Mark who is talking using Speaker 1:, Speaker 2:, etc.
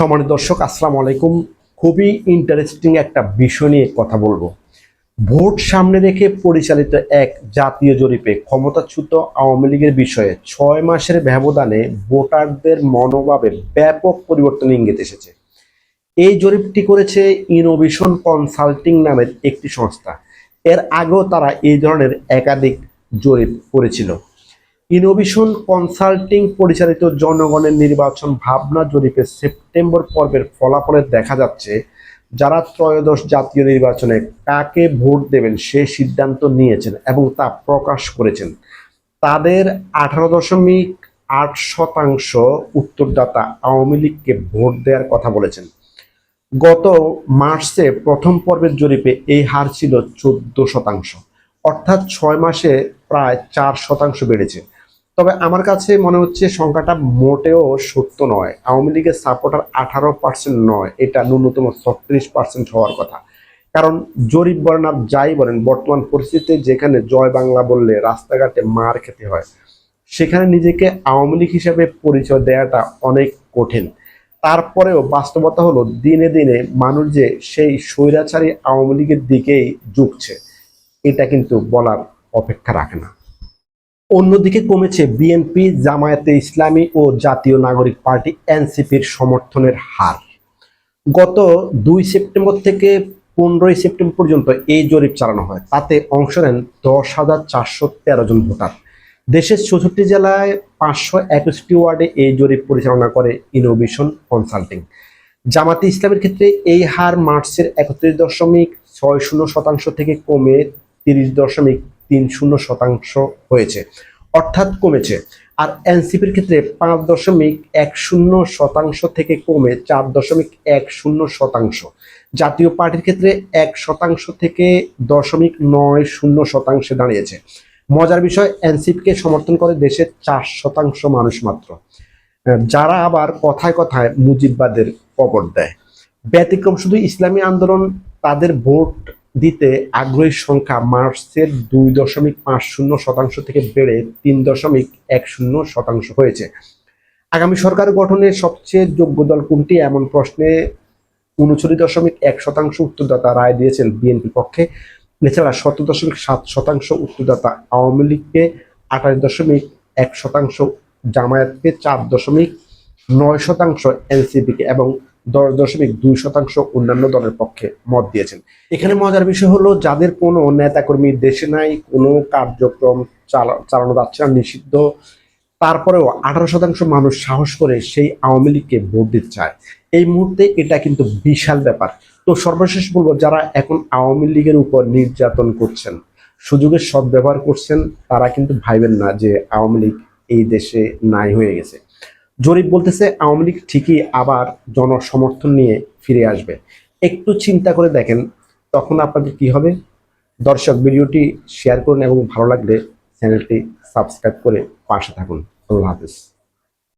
Speaker 1: সম্মানিত দর্শক, আসসালামু আলাইকুম। খুবই ইন্টারেস্টিং একটা বিষয় নিয়ে কথা বলব। ভোট সামনে রেখে পরিচালিত এক জাতীয় জরিপে ক্ষমতাচ্যুত আওয়ামী লীগের বিষয়ে ছয় মাসের ব্যবধানে ভোটারদের মনোভাবে ব্যাপক পরিবর্তন ইঙ্গিত এসেছে। এই জরিপটি করেছে ইনোভেশন কনসাল্টিং নামের একটি সংস্থা। এর আগেও তারা এই ধরনের একাধিক জরিপ করেছিল। ইনোভেশন কনসাল্টিং পরিচালিত জনগণের নির্বাচন ভাবনা জরিপে সেপ্টেম্বর পর্বের ফলাফলে দেখা যাচ্ছে, যারা ত্রয়োদশ জাতীয় নির্বাচনে কাকে ভোট দেবেন সে সিদ্ধান্ত নিয়েছেন এবং তা প্রকাশ করেছেন। তাদের আঠারো দশমিক আট শতাংশ উত্তরদাতা আওয়ামী লীগকে ভোট দেওয়ার কথা বলেছেন। গত মার্চে প্রথম পর্বের জরিপে এই হার ছিল চোদ্দ শতাংশ, অর্থাৎ ছয় মাসে প্রায় চার শতাংশ বেড়েছে। তবে আমার কাছে মনে হচ্ছে সংখ্যাটা মোটেও সত্য নয়। আওয়ামী লীগের সাপোর্টার আঠারো পার্সেন্ট নয়, এটা ন্যূনতম ছত্রিশ পার্সেন্ট হওয়ার কথা। কারণ জরিপ বলেন আর যাই বলেন, বর্তমান পরিস্থিতিতে যেখানে জয় বাংলা বললে রাস্তাঘাটে মার খেতে হয়, সেখানে নিজেকে আওয়ামী লীগ হিসেবে পরিচয় দেওয়াটা অনেক কঠিন। তারপরেও বাস্তবতা হলো দিনে দিনে মানুষ যে সেই স্বৈরাচারী আওয়ামী লীগের দিকেই ঝুঁকছে, এটা কিন্তু বলার অপেক্ষা রাখে না। অন্যদিকে কমেছে বিএনপি জামায়াতে ইসলামী ও জাতীয় নাগরিক পার্টি এনসিপির সমর্থনের হার। গত দুই সেপ্টেম্বর থেকে পনেরোই সেপ্টেম্বর পর্যন্ত এই জরিপ চালানো হয়। তাতে অংশ নেন দশ হাজার চারশো তেরো জন ভোটার। দেশের চৌষট্টি জেলায় পাঁচশো একুশটি ওয়ার্ডে এই জরিপ পরিচালনা করে ইনোভেশন কনসাল্টিং জামাতে ইসলামের ক্ষেত্রে এই হার মার্চের একত্রিশ দশমিক ছয় শূন্য শতাংশ থেকে কমে তিরিশ দশমিক তিন শূন্য শতাংশ হয়েছে, অর্থাৎ কমেছে। আর এনসিপির ক্ষেত্রে পাঁচ দশমিক এক শূন্য শতাংশ থেকে কমে চার দশমিক এক শূন্য শতাংশ। জাতীয় পার্টির ক্ষেত্রে এক শতাংশ থেকে দশমিক নয় শূন্য শতাংশে দাঁড়িয়েছে। মজার বিষয়, এনসিপিকে সমর্থন করে দেশের চার শতাংশ মানুষ মাত্র। যারা আবার কথায় কথায় মুজিববাদের কবর দেয়। ব্যতিক্রম শুধু ইসলামী আন্দোলন, তাদের ভোট দিতে আগ্রহীর সংখ্যা মার্চের দুই দশমিক পাঁচ শূন্য শতাংশ থেকে বেড়ে তিন দশমিক এক শূন্য শতাংশ হয়েছে। আগামী সরকার গঠনে সবচেয়ে যোগ্য দল কোনটি এমন প্রশ্নে উনচল্লিশ দশমিক এক শতাংশ উত্তরদাতা রায় দিয়েছেন বিএনপি পক্ষে। এছাড়া সতেরো দশমিক সাত শতাংশ উত্তরদাতা আওয়ামী লীগকে, আঠাশ দশমিক এক শতাংশ জামায়াতকে, চার দশমিক নয় শতাংশ এনসিপিকে এবং দশ দশমিক দুই শতাংশ অন্যান্য দলের পক্ষে মত দিয়েছেন। এখানে মজার বিষয় হলো, যাদের কোনো নেতাকর্মী দেশে নাই, কোনো কার্যক্রম চালানো যাচ্ছে না, নিষিদ্ধ, তারপরেও আঠারো শতাংশ মানুষ সাহস করে সেই আওয়ামী লীগকে ভোট দিতে চায়। এই মুহূর্তে এটা কিন্তু বিশাল ব্যাপার। তো সর্বশেষ বলব, যারা এখন আওয়ামী লীগের উপর নির্যাতন করছেন, সুযোগের সদ্ব্যবহার করছেন, তারা কিন্তু ভাইবেন না যে আওয়ামী লীগ এই দেশে নাই হয়ে গেছে। জরিপ বলতেছে আওয়ামী লীগ ঠিকই আবার জনসমর্থন নিয়ে ফিরে আসবে। একটু চিন্তা করে দেখেন, তখন আপনাদের কি হবে? দর্শক ভিডিওটি শেয়ার করুন এবং ভালো লাগলে চ্যানেলটি সাবস্ক্রাইব করে পাশে থাকুন। আল্লাহ হাফিজ।